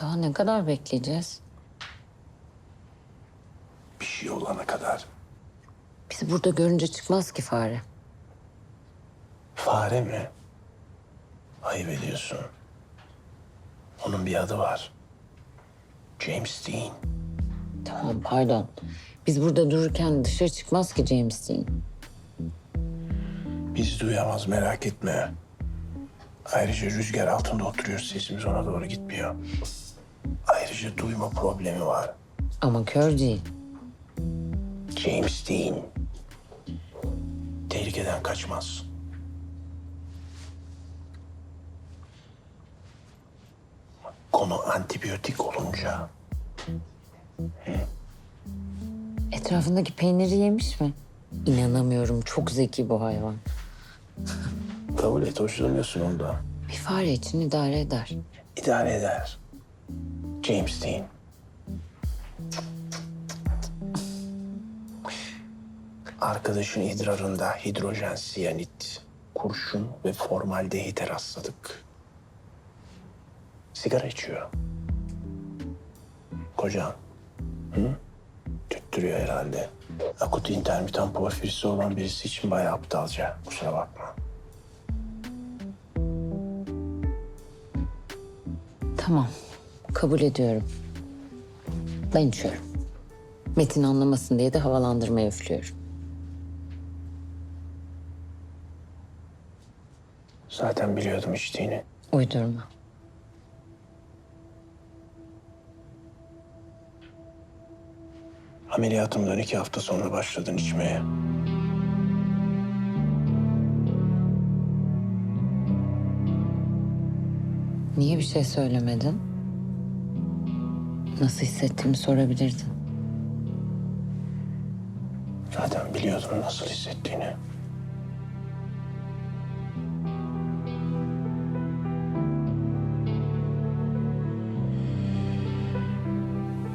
Daha ne kadar bekleyeceğiz? Bir şey olana kadar. Bizi burada görünce çıkmaz ki fare. Fare mi? Ayıp ediyorsun. Onun bir adı var. James Dean. Tamam pardon. Biz burada dururken dışarı çıkmaz ki James Dean. Biz duyamaz merak etme. Ayrıca rüzgar altında oturuyoruz sesimiz ona doğru gitmiyor. Ayrıca duyma problemi var. Ama kör değil. James Dean. Tehlikeden kaçmaz. Konu antibiyotik olunca Etrafındaki peyniri yemiş mi? İnanamıyorum. Çok zeki bu hayvan. kabul et hoşlanıyorsun ondan. Bir fare için idare eder. İdare eder. James Dean. Arkadaşın idrarında hidrojen siyanit, kurşun ve formaldehite rastladık. Sigara içiyor. Kocan. Hı? Tüttürüyor herhalde. Akut intermitan porfirisi olan birisi için bayağı aptalca. Kusura bakma. Tamam. Kabul ediyorum. Ben içiyorum. Metin anlamasın diye de havalandırmaya üflüyorum. Zaten biliyordum içtiğini. Uydurma. Ameliyatımdan iki hafta sonra başladın içmeye. Niye bir şey söylemedin? Nasıl hissettiğimi sorabilirdin. Zaten biliyordum nasıl hissettiğini.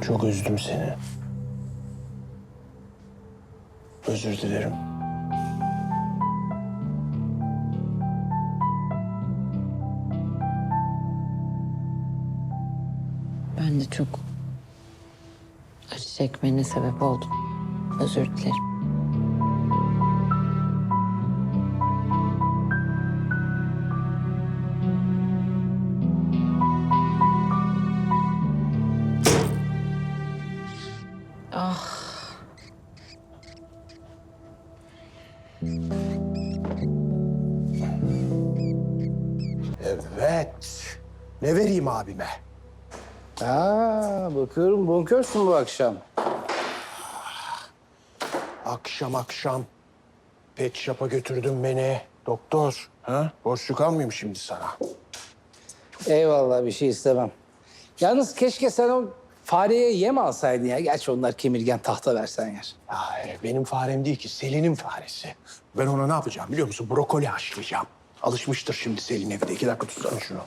Çok üzdüm seni. Özür dilerim. Ben de çok çekmene sebep oldum. Özür dilerim. Evet. Ne vereyim abime? Aa, bakıyorum bonkörsün bu akşam. Akşam akşam pet shop'a götürdün beni. Doktor. Ha? Borçlu kalmayayım şimdi sana. Eyvallah bir şey istemem. Yalnız keşke sen o fareye yem alsaydın ya. Gerçi onlar kemirgen tahta versen yer. Ya, e, benim farem değil ki Selin'in faresi. Ben ona ne yapacağım biliyor musun? Brokoli haşlayacağım. Alışmıştır şimdi Selin evde. İki dakika tutsana şunu.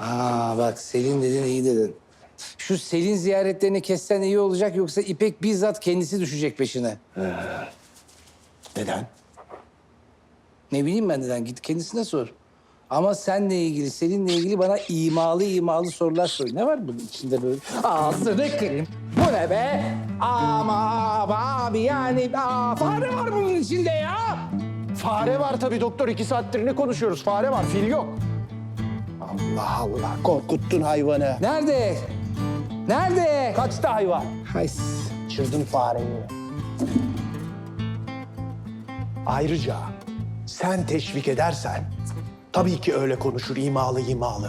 Aa bak Selin dedin iyi dedin. Şu Selin ziyaretlerini kessen iyi olacak yoksa İpek bizzat kendisi düşecek peşine. Neden? Ne bileyim ben neden git kendisine sor. Ama seninle ilgili, Selin'le ilgili bana imalı imalı sorular sor. Ne var bunun içinde böyle? Ağzını kırayım. Bu ne be? Ama abi yani aa, fare var bunun içinde ya. Fare var tabii doktor. iki saattir ne konuşuyoruz? Fare var, fil yok. Allah Allah. Korkuttun hayvanı. Nerede? Nerede? Kaçtı hayvan? Hay. Çırdın fareyi. Ayrıca sen teşvik edersen tabii ki öyle konuşur imalı imalı.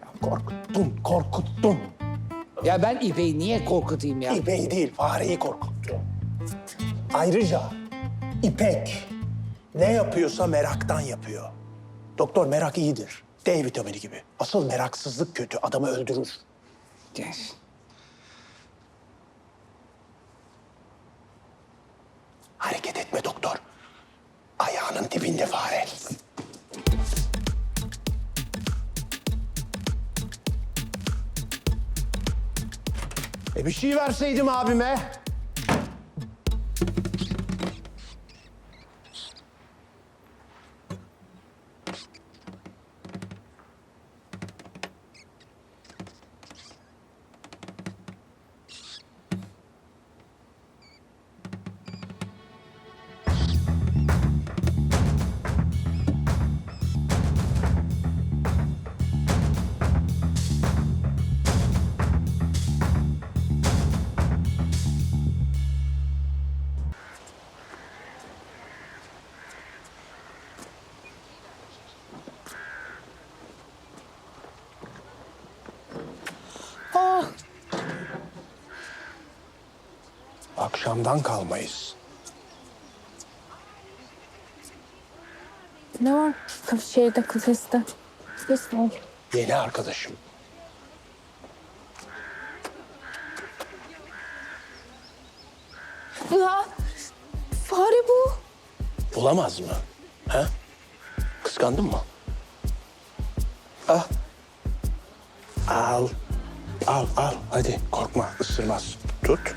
Ya korkuttun, korkuttun. Ya ben İpek'i niye korkutayım ya? İpek'i değil, fareyi korkuttun. Ayrıca İpek ne yapıyorsa meraktan yapıyor. Doktor merak iyidir. D vitamini gibi. Asıl meraksızlık kötü, adamı öldürür. Gel. Hareket etme doktor. Ayağının dibinde fare. E bir şey verseydim abime. Akşamdan kalmayız. Ne var şeyde kafeste? Kafes mi? Yeni arkadaşım. Ya fare bu. Bulamaz mı? Ha? Kıskandın mı? Ah. Al. Al, al. Hadi korkma, ısırmaz. Tut.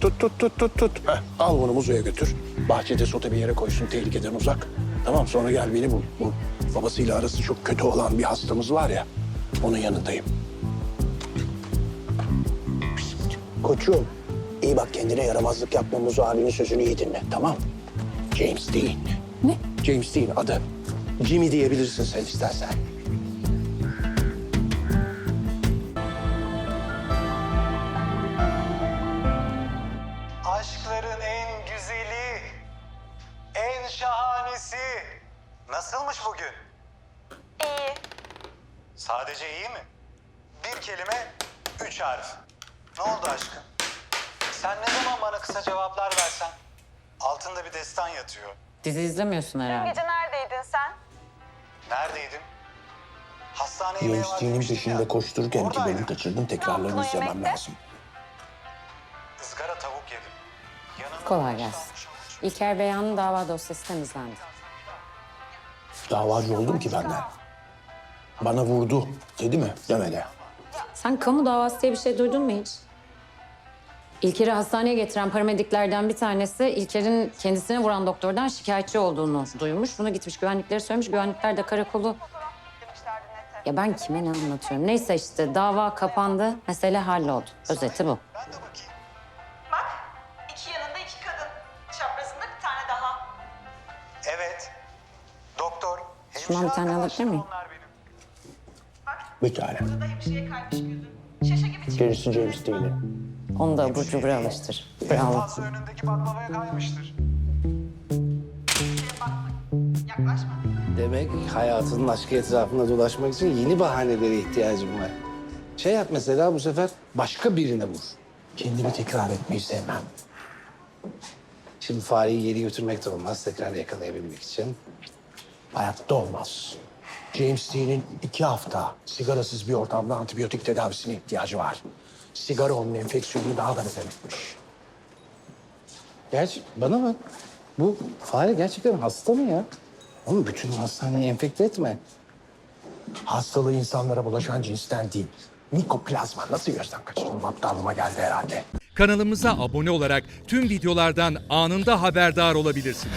Tut, tut, tut, tut, tut. Heh, al bunu muzoya götür. Bahçede sote bir yere koysun, tehlikeden uzak. Tamam, sonra gel beni bul. Bu babasıyla arası çok kötü olan bir hastamız var ya, onun yanındayım. Koçum, iyi bak kendine yaramazlık yapma Muzo abinin sözünü iyi dinle, tamam James Dean. Ne? James Dean adı. Jimmy diyebilirsin sen istersen. Şahanesi. Nasılmış bugün? İyi. Sadece iyi mi? Bir kelime, üç harf. Ne oldu aşkım? Sen ne zaman bana kısa cevaplar versen? Altında bir destan yatıyor. Dizi izlemiyorsun herhalde. Gece neredeydin sen? Neredeydim? Hastaneye yemeğe Dean'in demiştim peşinde ya. koştururken bölüm Oradaydım. kaçırdım. Tekrarlarını yaptın o izlemem yemekte? lazım. Izgara tavuk yedim. Yanına Kolay haşlanmış gelsin. havuç. İlker Beyhan'ın dava dosyası temizlendi. Davacı oldum ki benden. Bana vurdu dedi mi? Demedi. Sen kamu davası diye bir şey duydun mu hiç? İlker'i hastaneye getiren paramediklerden bir tanesi İlker'in kendisine vuran doktordan şikayetçi olduğunu duymuş. Bunu gitmiş güvenliklere söylemiş. Güvenlikler de karakolu... Ya ben kime ne anlatıyorum? Neyse işte dava kapandı. Mesele halloldu. Özeti bu. Şundan bir tane alabilir miyim? Bir tane. Gerisi James Dean'in. Onu da abur cubur alıştır. Bravo. Fazla önündeki baklavaya kaymıştır. Yaklaşma. Demek hayatının aşkı etrafında dolaşmak için yeni bahanelere ihtiyacım var. Şey yap mesela bu sefer başka birine vur. Kendimi tekrar etmeyi sevmem. Şimdi fareyi geri götürmek de olmaz tekrar yakalayabilmek için. Hayatta olmaz. James Dean'in iki hafta sigarasız bir ortamda antibiyotik tedavisine ihtiyacı var. Sigara onun enfeksiyonu daha da beter etmiş. Gerçi bana bak. Bu fare gerçekten hasta mı ya? Oğlum bütün hastaneyi enfekte etme. Hastalığı insanlara bulaşan cinsten değil. Mikoplazma nasıl gözden kaçırdım aptallığıma geldi herhalde. Kanalımıza abone olarak tüm videolardan anında haberdar olabilirsiniz.